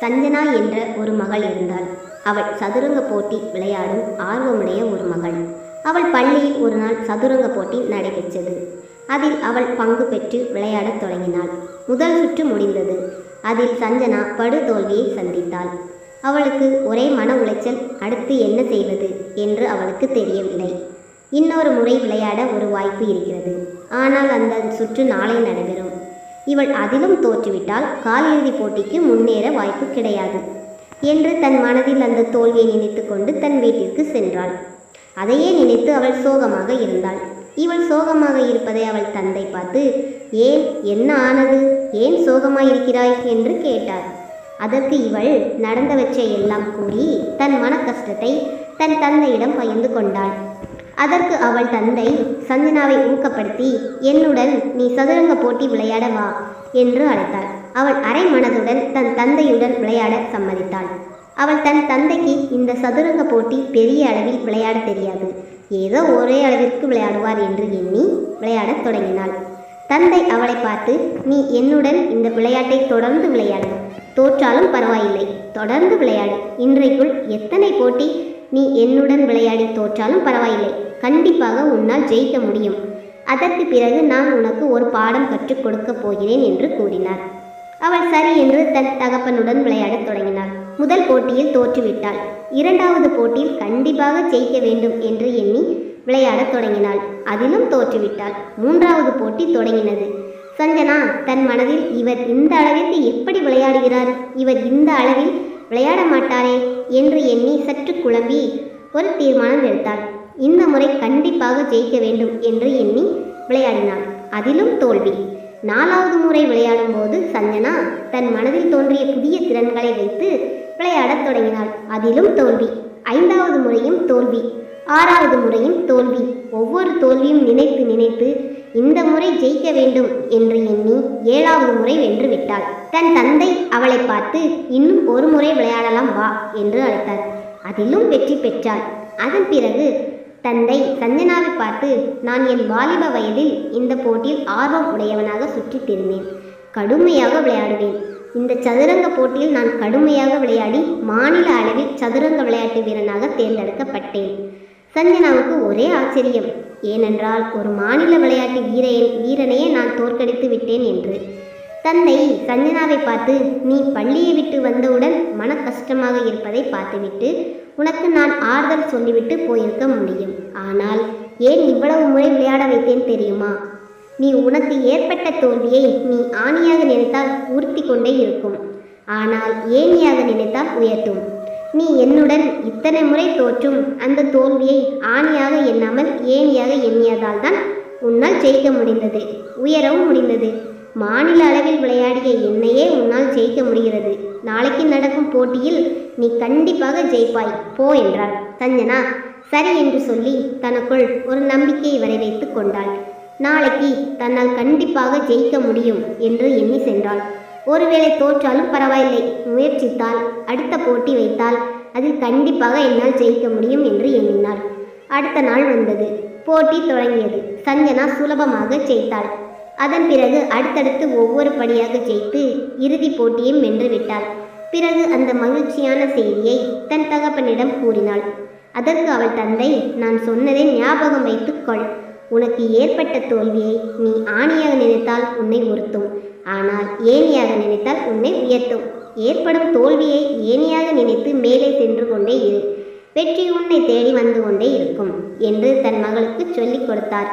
சஞ்சனா என்ற ஒரு மகள் இருந்தாள். அவள் சதுரங்க போட்டி விளையாடும் ஆர்வமுடைய ஒரு மகள். அவள் பள்ளியில் ஒரு நாள் சதுரங்க போட்டி நடைபெற்றது. அதில் அவள் பங்கு பெற்று விளையாடத் தொடங்கினாள். முதல் சுற்று முடிந்தது. அதில் சஞ்சனா படுதோல்வியை சந்தித்தாள். அவளுக்கு ஒரே மன உளைச்சல் அடுத்து என்ன செய்வது என்று அவளுக்கு தெரியவில்லை இன்னொரு முறை விளையாட ஒரு வாய்ப்பு இருக்கிறது. ஆனால் அந்த சுற்று நாளை நடைபெறும். இவள் அதிலும் தோற்றுவிட்டால் காலிறுதிப் போட்டிக்கு முன்னேற வாய்ப்பு கிடையாது என்று தன் மனதில் அந்த தோல்வியை நினைத்து கொண்டு தன் வீட்டிற்கு சென்றாள். அதையே நினைத்து அவள் சோகமாக இருந்தாள். இவள் சோகமாக இருப்பதை அவள் தந்தை பார்த்து ஏன்? என்ன ஆனது? ஏன் சோகமாயிருக்கிறாய் என்று கேட்டார். அதற்கு இவள் நடந்தவற்றை எல்லாம் கூறி தன் மன கஷ்டத்தை தன் தந்தையிடம் பகிர்ந்து கொண்டாள். அதற்கு அவள் தந்தை சஞ்சனாவை ஊக்கப்படுத்தி என்னுடன் நீ சதுரங்க போட்டி விளையாட வா என்று அழைத்தாள். அவள் அரை மனதுடன் தன் தந்தையுடன் விளையாட சம்மதித்தாள். அவள் தன் தந்தைக்கு இந்த சதுரங்க போட்டி பெரிய அளவில் விளையாட தெரியாது. ஏதோ ஒரே அளவிற்கு விளையாடுவார் என்று எண்ணி விளையாடத் தொடங்கினாள். தந்தை அவளை பார்த்து நீ என்னுடன் இந்த விளையாட்டை தொடர்ந்து விளையாடு. தோற்றாலும் பரவாயில்லை. தொடர்ந்து விளையாடு. இன்றைக்குள் எத்தனை போட்டி நீ என்னுடன் விளையாடி தோற்றாலும் பரவாயில்லை. கண்டிப்பாக உன்னால் ஜெயிக்க முடியும். அதற்கு பிறகு நான் உனக்கு ஒரு பாடம் கற்றுக் கொடுக்கப் போகிறேன் என்று கூறினார். அவள் சரி என்று தன் தகப்பனுடன் விளையாடத் தொடங்கினாள். முதல் போட்டியில் தோற்றுவிட்டாள். இரண்டாவது போட்டியில் கண்டிப்பாக ஜெயிக்க வேண்டும் என்று எண்ணி விளையாடத் தொடங்கினாள். அதிலும் தோற்றுவிட்டாள். மூன்றாவது போட்டி தொடங்கினது. சஞ்சனா தன் மனதில் இவர் இந்த அளவிற்கு எப்படி விளையாடுகிறார்? இவர் இந்த அளவில் விளையாட மாட்டாரே என்று எண்ணி சற்று குழம்பி ஒரு தீர்மானம் எடுத்தாள். இந்த முறை கண்டிப்பாக ஜெயிக்க வேண்டும் என்று எண்ணி விளையாடினாள் அதிலும் தோல்வி. நாலாவது முறை விளையாடும் போது சஞ்சனா தன் மனதில் தோன்றிய புதிய திறன்களை வைத்து விளையாடத் தொடங்கினாள். அதிலும் தோல்வி. ஐந்தாவது முறையும் தோல்வி. ஆறாவது முறையும் தோல்வி. ஒவ்வொரு தோல்வியும் நினைத்து நினைத்து இந்த முறை ஜெயிக்க வேண்டும் என்று எண்ணி ஏழாவது முறை வென்று விட்டாள். தன் தந்தை அவளை பார்த்து இன்னும் ஒரு முறை விளையாடலாம் வா என்று அழைத்தார். அதிலும் வெற்றி பெற்றாள். அதன் பிறகு தந்தை சஞ்சனாவை பார்த்து நான் என் வாலிப வயதில் இந்த போட்டியில் ஆர்வம் உடையவனாக சுற்றித் திரிந்தேன். கடுமையாக விளையாடுவேன். இந்த சதுரங்க போட்டியில் நான் கடுமையாக விளையாடி மாநில அளவில் சதுரங்க விளையாட்டு வீரனாக தேர்ந்தெடுக்கப்பட்டேன். சஞ்சனாவுக்கு ஒரே ஆச்சரியம். ஏனென்றால் ஒரு மாநில விளையாட்டு வீர வீரனையே நான் தோற்கடித்து விட்டேன் என்று. தந்தை சஞ்சனாவை பார்த்து நீ பள்ளியை விட்டு வந்தவுடன் மன கஷ்டமாக இருப்பதை பார்த்துவிட்டு உனக்கு நான் ஆறுதல் சொல்லிவிட்டு போயிருக்க முடியும். ஆனால் ஏன் இவ்வளவு முறை விளையாட வைத்தேன் தெரியுமா? நீ உனக்கு ஏற்பட்ட தோல்வியை நீ ஆணியாக நினைத்தால் உறுத்தி கொண்டே இருக்கும். ஆனால் ஏணியாக நினைத்தால் உயர்த்தும். நீ என்னுடன் இத்தனை முறை தோற்றும் அந்த தோல்வியை ஆணியாக எண்ணாமல் ஏணியாக எண்ணியதால் தான் உன்னால் ஜெயிக்க முடிந்தது உயரவும் முடிந்தது. மாநில அளவில் விளையாடிய என்னையே உன்னால் ஜெயிக்க முடிகிறது. நாளைக்கு நடக்கும் போட்டியில் நீ கண்டிப்பாக ஜெயிப்பாய். போ என்றார். சஞ்சனா சரி என்று சொல்லி தனக்குள் ஒரு நம்பிக்கையை வரை கொண்டாள். நாளைக்கு தன்னால் கண்டிப்பாக ஜெயிக்க முடியும் என்று எண்ணி சென்றாள். ஒருவேளை தோற்றாலும் பரவாயில்லை. முயற்சித்தால் அடுத்த போட்டி வைத்தால் அதில் கண்டிப்பாக என்னால் ஜெயிக்க முடியும் என்று எண்ணினாள். அடுத்த நாள் வந்தது. போட்டி தொடங்கியது. சஞ்சனா சுலபமாக ஜெயித்தாள். அதன் பிறகு அடுத்தடுத்து ஒவ்வொரு படியாக ஜெயித்து இறுதிப் போட்டியும் வென்று விட்டாள். பிறகு அந்த மகிழ்ச்சியான செய்தியை தன் தகப்பனிடம் கூறினாள். அதற்கு அவள் தந்தை நான் சொன்னதை ஞாபகம் வைத்துக்கொள் உனக்கு ஏற்பட்ட தோல்வியை நீ ஆணியாக நினைத்தால் உன்னை உறுத்தும். ஆனால் ஏணியாக நினைத்தால் உன்னை உயர்த்தும். ஏற்படும் தோல்வியை ஏணியாக நினைத்து மேலே சென்று கொண்டே இரு. வெற்றி உன்னை தேடி வந்து கொண்டே இருக்கும் என்று தன் மகளுக்கு சொல்லிக் கொடுத்தார்.